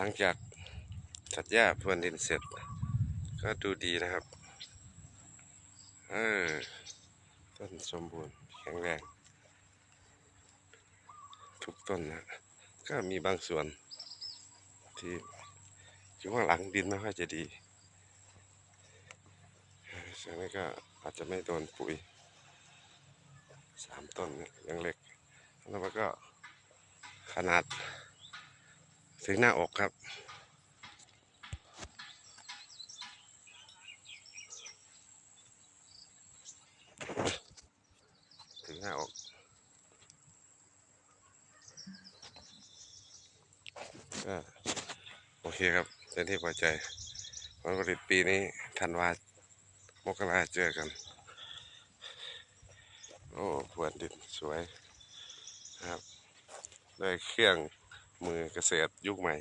หลังจากตัดหญ้าพรวนดินเสร็จ ก็ดูดีนะครับ เออ ต้นสมบูรณ์แข็งแรง ทุกต้นนะ ก็มีบางส่วน ที่อยู่ข้างหลังดินไม่ค่อยจะดีส่วนนี้ก็อาจจะไม่โดนปุ๋ยสามต้นยยังเล็ก แล้วมันก็ขนาด ถึงหน้าอกครับ ถึงหน้าอกก็โอเคครับเป็นที่พอใจผลผลิตปีนี้ธันวามกราเจอกัน โอ้พรวนดินสวยครับด้วยเครื่อง มือเกษตรยุคใหม่